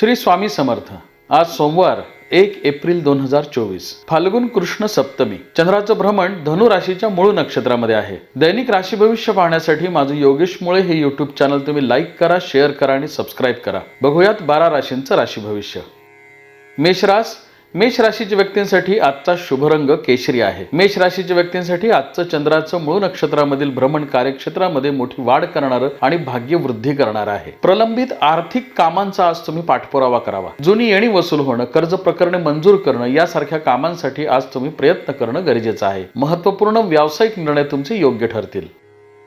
श्री स्वामी समर्थ. आज सोमवार एक एप्रिल दोन हजार चोवीस. फाल्गुन कृष्ण सप्तमी. चंद्राचं भ्रमण धनु राशीच्या मूळ नक्षत्रामध्ये आहे. दैनिक राशी भविष्य पाहण्यासाठी माझं योगेश मुळे हे युट्यूब चॅनल तुम्ही लाईक करा शेअर करा आणि सबस्क्राईब करा. बघूयात बारा राशींचं राशी भविष्य. मेषरास मेष राशीच्या व्यक्तींसाठी आजचा शुभ रंग केशरी आहे. मेष राशीच्या व्यक्तींसाठी आजचं चंद्राचं मूळ नक्षत्रामधील भ्रमण कार्यक्षेत्रामध्ये मोठी वाढ करणारं आणि भाग्य वृद्धी करणार आहे. प्रलंबित आर्थिक कामांचा आज तुम्ही पाठपुरावा करावा. जुनी येणी वसूल होणं कर्ज प्रकरणे मंजूर करणं यासारख्या कामांसाठी आज तुम्ही प्रयत्न करणं गरजेचं आहे. महत्त्वपूर्ण व्यावसायिक निर्णय तुमचे योग्य ठरतील.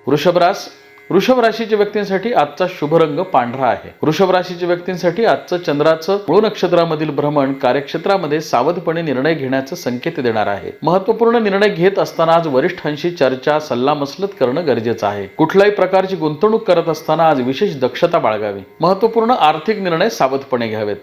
वृषभरास वृषभ राशीच्या व्यक्तींसाठी आजचा शुभ रंग पांढरा आहे. वृषभ राशीच्या व्यक्तींसाठी आजचं चंद्राचं मूळ नक्षत्रामधील भ्रमण कार्यक्षेत्रामध्ये सावधपणे निर्णय घेण्याचं संकेत देणार आहे. महत्त्वपूर्ण निर्णय घेत असताना आज वरिष्ठांशी चर्चा सल्लामसलत करणं गरजेचं आहे. कुठल्याही प्रकारची गुंतवणूक करत असताना आज विशेष दक्षता बाळगावी. महत्त्वपूर्ण आर्थिक निर्णय सावधपणे घ्यावेत.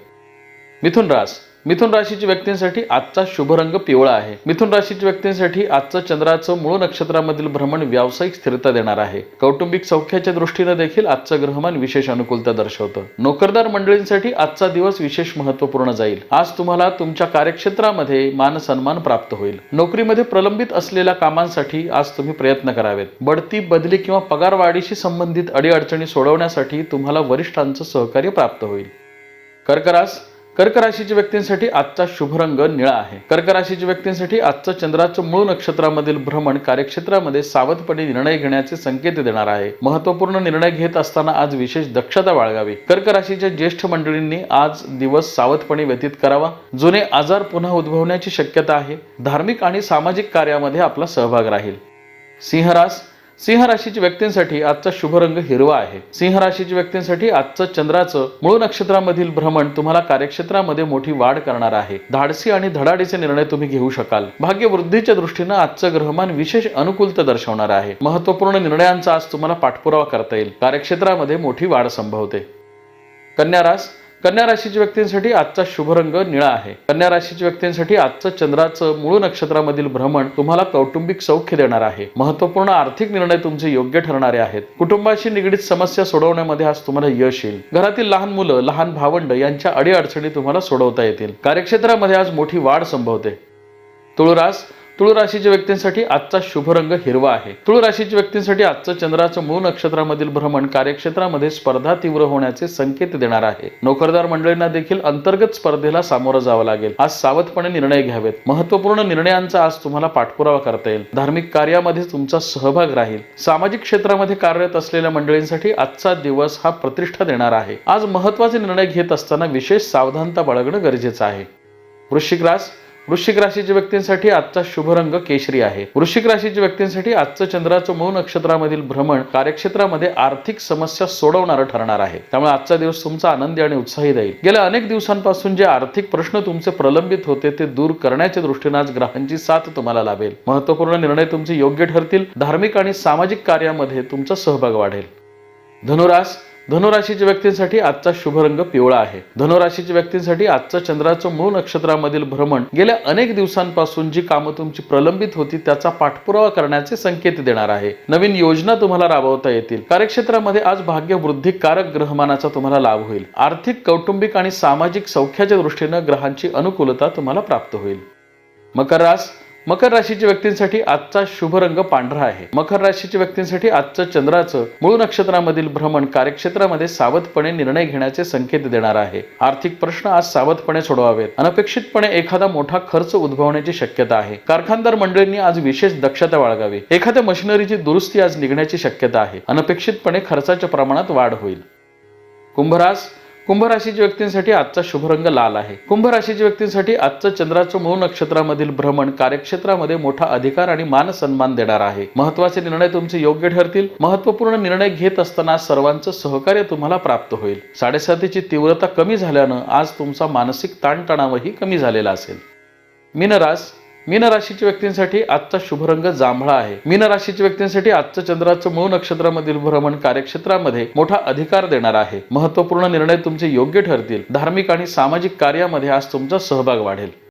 मिथुन रास मिथुन राशीच्या व्यक्तींसाठी आजचा शुभ रंग पिवळा आहे. मिथुन राशीच्या व्यक्तींसाठी आजचं चंद्राचं मूळ नक्षत्रामधील भ्रमण व्यावसायिक स्थिरता देणार आहे. कौटुंबिक सौख्याच्या दृष्टीने देखील आजचं ग्रहमान विशेष अनुकूलता दर्शवतं. नोकरदार मंडळींसाठी आजचा दिवस विशेष महत्त्वपूर्ण जाईल. आज तुम्हाला तुमच्या कार्यक्षेत्रामध्ये मान सन्मान प्राप्त होईल. नोकरीमध्ये प्रलंबित असलेल्या कामांसाठी आज तुम्ही प्रयत्न करावेत. बढती बदली किंवा पगारवाढीशी संबंधित अडीअडचणी सोडवण्यासाठी तुम्हाला वरिष्ठांचं सहकार्य प्राप्त होईल. कर्करास कर्क राशीच्या व्यक्तींसाठी आजचा शुभ रंग निळा आहे. कर्क राशीच्या व्यक्तींसाठी आजचं चंद्राचं मूळ नक्षत्रामधील भ्रमण कार्यक्षेत्रामध्ये सावधपणे निर्णय घेण्याचे संकेत देणार आहे. महत्त्वपूर्ण निर्णय घेत असताना आज विशेष दक्षता बाळगावी. कर्क राशीच्या ज्येष्ठ मंडळींनी आज दिवस सावधपणे व्यतीत करावा. जुने आजार पुन्हा उद्भवण्याची शक्यता आहे. धार्मिक आणि सामाजिक कार्यामध्ये आपला सहभाग राहील. सिंहरास सिंह राशीच्या व्यक्तींसाठी आजचा शुभ रंग हिरवा आहे. सिंह राशीच्या व्यक्तींसाठी आजचं चंद्राचं मूळ नक्षत्रामधील भ्रमण तुम्हाला कार्यक्षेत्रामध्ये मोठी वाढ करणार आहे. धाडसी आणि धडाडीचे निर्णय तुम्ही घेऊ शकाल. भाग्य वृद्धीच्या दृष्टीनं आजचं ग्रहमान विशेष अनुकूलता दर्शवणार आहे. महत्त्वपूर्ण निर्णयांचा आज तुम्हाला पाठपुरावा करता येईल. कार्यक्षेत्रामध्ये मोठी वाढ संभवते. कन्या रास कन्या राशीच्या व्यक्तींसाठी आजचा शुभ रंग निळा आहे. कन्या राशीच्या व्यक्तींसाठी आजचं चंद्राचं मूळ नक्षत्रामधील भ्रमण तुम्हाला कौटुंबिक सौख्य देणार आहे. महत्त्वपूर्ण आर्थिक निर्णय तुमचे योग्य ठरणारे आहेत. कुटुंबाशी निगडीत समस्या सोडवण्यामध्ये आज तुम्हाला यश येईल. घरातील लहान मुलं लहान भावंड यांच्या अडीअडचणी तुम्हाला सोडवता येतील. कार्यक्षेत्रामध्ये आज मोठी वाढ संभवते. तुळरास तुळ राशीच्या व्यक्तींसाठी आजचा शुभ रंग हिरवा आहे. तुळ राशीच्या व्यक्तींसाठी आजचं चंद्राचं मूळ नक्षत्रामधील भ्रमण कार्यक्षेत्रामध्ये स्पर्धा तीव्र होण्याचे संकेत देणार आहे. नोकरदार मंडळींना देखील अंतर्गत स्पर्धेला सामोरं जावं लागेल. आज सावधपणे निर्णय घ्यावेत. महत्त्वपूर्ण निर्णयांचा आज तुम्हाला पाठपुरावा करता येईल. धार्मिक कार्यामध्ये तुमचा सहभाग राहील. सामाजिक क्षेत्रामध्ये कार्यरत असलेल्या मंडळींसाठी आजचा दिवस हा प्रतिष्ठा देणार आहे. आज महत्त्वाचे निर्णय घेत असताना विशेष सावधानता बाळगणं गरजेचं आहे. वृश्चिक रास वृश्चिक राशीच्या व्यक्तींसाठी आजचा शुभ रंग केशरी आहे. वृश्चिक राशीच्या व्यक्तींसाठी आजचं चंद्राचं मूळ नक्षत्रामधील भ्रमण कार्यक्षेत्रामध्ये आर्थिक समस्या सोडवणारं ठरणार आहे. त्यामुळे आजचा दिवस तुमचा आनंदी आणि उत्साही जाईल. गेल्या अनेक दिवसांपासून जे आर्थिक प्रश्न तुमचे प्रलंबित होते ते दूर करण्याच्या दृष्टीने आज ग्रहांची साथ तुम्हाला लाभेल. महत्त्वपूर्ण निर्णय तुमचे योग्य ठरतील. धार्मिक आणि सामाजिक कार्यामध्ये तुमचा सहभाग वाढेल. धनुरास धनुराशीच्या व्यक्तींसाठी आजचा शुभ रंग पिवळा आहे. धनुराशीच्या व्यक्तींसाठी आजचं चंद्राचं मूळ नक्षत्रामधील भ्रमण गेल्या अनेक दिवसांपासून जी कामं तुमची प्रलंबित होती त्याचा पाठपुरावा करण्याचे संकेत देणार आहे. नवीन योजना तुम्हाला राबवता येतील. कार्यक्षेत्रामध्ये आज भाग्य वृद्धिकारक ग्रहमानाचा तुम्हाला लाभ होईल. आर्थिक कौटुंबिक आणि सामाजिक सौख्याच्या दृष्टीनं ग्रहांची अनुकूलता तुम्हाला प्राप्त होईल. मकर रास मकर राशीच्या व्यक्तींसाठी आजचा शुभ रंग पांढरा आहे. मकर राशीच्या व्यक्तींसाठी आजचं चंद्राचं मूळ नक्षत्रामधील भ्रमण कार्यक्षेत्रामध्ये सावधपणे निर्णय घेण्याचे संकेत देणार आहे. आर्थिक प्रश्न आज सावधपणे सोडवावेत. अनपेक्षितपणे एखादा मोठा खर्च उद्भवण्याची शक्यता आहे. कारखानदार मंडळींनी आज विशेष दक्षता बाळगावी. एखाद्या मशिनरीची दुरुस्ती आज निघण्याची शक्यता आहे. अनपेक्षितपणे खर्चाच्या प्रमाणात वाढ होईल. कुंभरास कुंभ राशीच्या व्यक्तींसाठी आजचा शुभ रंग लाल आहे. कुंभ राशीच्या व्यक्तींसाठी आजचं चंद्राचं मूळ नक्षत्रामधील भ्रमण कार्यक्षेत्रामध्ये मोठा अधिकार आणि मान सन्मान देणार आहे. महत्त्वाचे निर्णय तुमचे योग्य ठरतील. महत्त्वपूर्ण निर्णय घेत असताना सर्वांचं सहकार्य तुम्हाला प्राप्त होईल. साडेसातीची तीव्रता कमी झाल्यानं आज तुमचा मानसिक ताणतणावही कमी झालेला असेल. मीनरास मीन राशीच्या व्यक्तींसाठी आजचा शुभ रंग जांभळा आहे. मीन राशीच्या व्यक्तींसाठी आजचं चंद्राचं मूळ नक्षत्रामधील भ्रमण कार्यक्षेत्रामध्ये मोठा अधिकार देणार आहे. महत्त्वपूर्ण निर्णय तुमचे योग्य ठरतील. धार्मिक आणि सामाजिक कार्यामध्ये आज तुमचा सहभाग वाढेल.